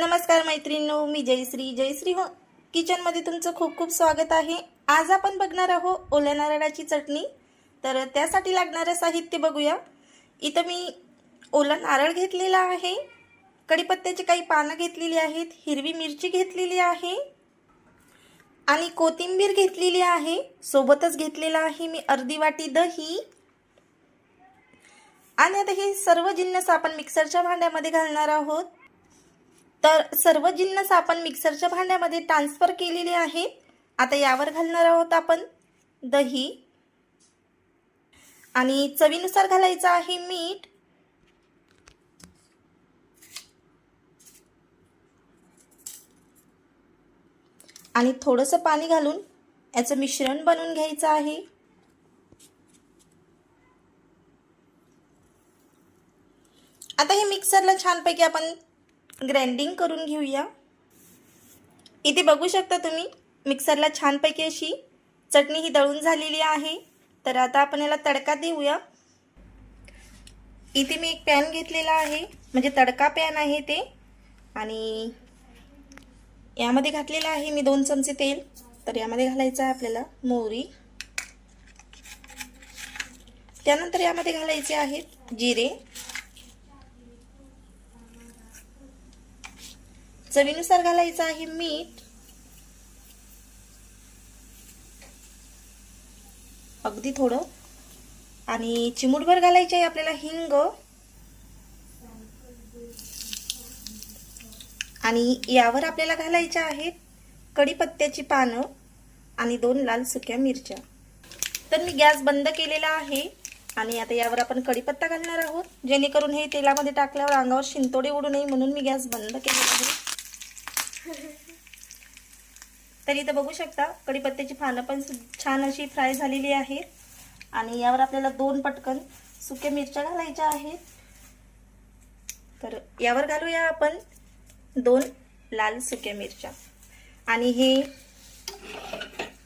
नमस्कार मैत्रिणींनो मी जयश्री. जयश्री हो किचनमध्ये तुमचं खूप खूप स्वागत आहे. आज आपण बघणार आहोत ओल्या नारळाची चटणी. तर त्यासाठी लागणारं साहित्य बघूया. इथं मी ओला नारळ घेतलेला आहे. कढीपत्त्याची काही पानं घेतलेली आहेत. हिरवी मिरची घेतलेली आहे. आणि कोथिंबीर घेतलेली आहे. सोबतच घेतलेला आहे मी अर्धी वाटी दही. आणि आता हे सर्व जिन्नस आपण मिक्सरच्या भांड्यामध्ये घालणार आहोत. तर सर्व जिन्नस आपण मिक्सरच्या भांड्यामध्ये ट्रान्सफर केलेले आहेत आता यावर घालणार आहोत आपण दही. आणि चवीनुसार घालायचं आहे मीठ. आणि थोडंसं पाणी घालून याचं मिश्रण बनवून घ्यायचं आहे. आता हे मिक्सरला छानपैकी आपण ग्राइंडिंग करून घेऊया. इथे बघू शकता तुम्ही मिक्सरला छानपैकी अशी चटणी ही दळून झालेली आहे. तर आता आपण याला तडका देऊया. इथे मी एक पॅन घेतलेला आहे म्हणजे तडका पॅन आहे ते. आणि यामध्ये घातलेलं आहे मी दोन चमचे तेल. तर यामध्ये घालायचं आहे आपल्याला मोहरी. त्यानंतर यामध्ये घालायचे आहेत जिरे. चवीनुसार घालायचं आहे मीठ. अगदी थोडं. आणि चिमूटभर घालायचे आहे आपल्याला हिंग. आणि यावर आपल्याला घालायच्या आहेत कढीपत्त्याची पानं आणि दोन लाल सुक्या मिरच्या. तर मी गॅस बंद केलेला आहे आणि आता यावर आपण कढीपत्ता घालणार आहोत. जेणेकरून हे तेलामध्ये टाकल्यावर अंगावर शिंतोडे उडू नये म्हणून मी गॅस बंद केलेला आहे. तर इथं बघू शकता कढीपत्त्याची पानं पण छान अशी फ्राय झालेली आहेत आणि यावर आपल्याला दोन पटकन सुक्या मिरच्या घालायच्या आहेत. तर यावर घालूया आपण दोन लाल सुक्या मिरच्या. आणि हे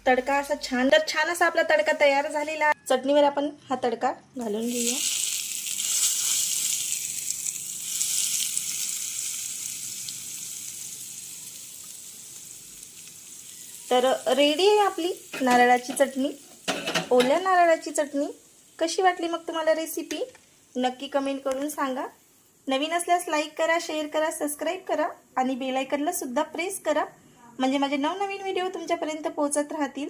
तडका असा छान तर छान असा आपला तडका तयार झालेला चटणीवर आपण हा तडका घालून घेऊया. तर रेडी आहे आपली नारळाची चटणी. ओल्या नारळाची चटणी. कशी वाटली मग तुम्हाला रेसिपी नक्की कमेंट करून सांगा. नवीन असल्यास लाईक करा शेअर करा सबस्क्राईब करा आणि बेलायकनला सुद्धा प्रेस करा. म्हणजे माझे नवनवीन व्हिडिओ तुमच्यापर्यंत पोहोचत राहतील.